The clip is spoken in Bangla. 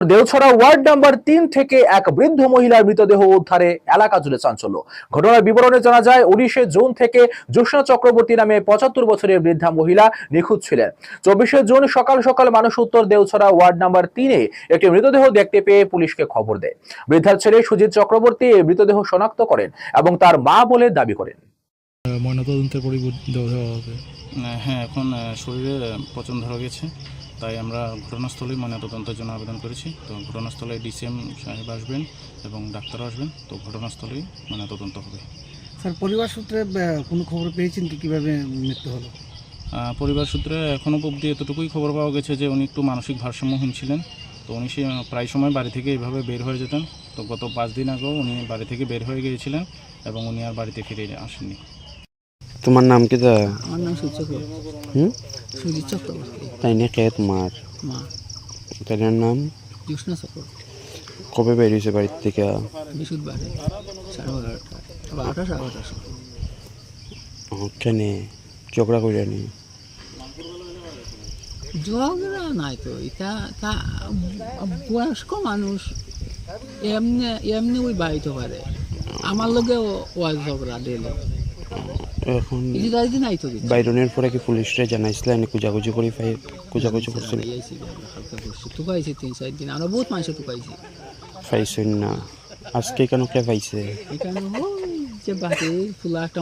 দেওছড়া ওয়ার্ড নাম্বার তিন থেকে এক বৃদ্ধ মহিলার মৃতদেহ উদ্ধারে এলাকা জুড়ে চাঞ্চল্য। ঘটনার বিবরণে জানা যায় উনিশে জুন থেকে জ্যোৎস্না চক্রবর্তী নামে পঁচাত্তর বছরের বৃদ্ধা মহিলা নিখোঁজ ছিলেন। চব্বিশে জুন সকাল সকাল মানুষ উত্তর দেওছড়া ওয়ার্ড নাম্বার তিনে একটি মৃতদেহ দেখতে পেয়ে পুলিশকে খবর দেয়। বৃদ্ধার ছেলে সুজিত চক্রবর্তী এই মৃতদেহ শনাক্ত করেন এবং তার মা বলে দাবি করেন। ময়নাতদন্তের পরে দেওয়া হবে। আহ, হ্যাঁ এখন শরীরে পচন ধরা গেছে। তাই আমরা ঘটনাস্থলে ময়নাতদন্তের জন্য আবেদন করেছি। তো ঘটনাস্থলে ডিসিএম সাহেব আসবেন এবং ডাক্তার আসবেন। তো ঘটনাস্থলেই ময়নাতদন্ত হবে। স্যার পরিবার সূত্রে কোনো খবর পেয়েছেন কি? কীভাবে মৃত্যু হলো? পরিবার সূত্রে এখনও অবধি এতটুকুই খবর পাওয়া গেছে যে উনি একটু মানসিক ভারসাম্যহীন ছিলেন। তো উনি সে প্রায় সময় বাড়ি থেকে এইভাবে বের হয়ে যেতেন। তো গত পাঁচ দিন আগেও উনি বাড়ি থেকে বের হয়ে গিয়েছিলেন এবং উনি আর বাড়িতে ফিরে আসেননি। তোমার নাম কি দা? আমার নাম সুজিত চক্রবর্তী হুম? সুজিত চক্রবর্তী। তাই না কে তোমার মা তাইনার নাম? জ্যোৎস্না চক্রবর্তী কবে বেরিয়েছে বাড়ির থেকে? সাড়ে সাড়ে সময়। ঝগড়া করে নি? ঝগড়া নাই তো এটা তা বয়স্ক মানুষ এমনি এমনি ওই বাড়িতে পারে। আমার লগে ওয়াজ ঝগড়া দিলে। এখন বাইরনের পরে কি পুলিশরে জানাইছিল এনে কুজাকুজি করে ফাই কুজাকুজি করছিল? টুকাইছে তিন চার দিন। আমরা বহুত মানুষ টুকাইছে পাইছেন না। আজকে কেন কে পাইছে এখানে যে বাকি ফুলা একটা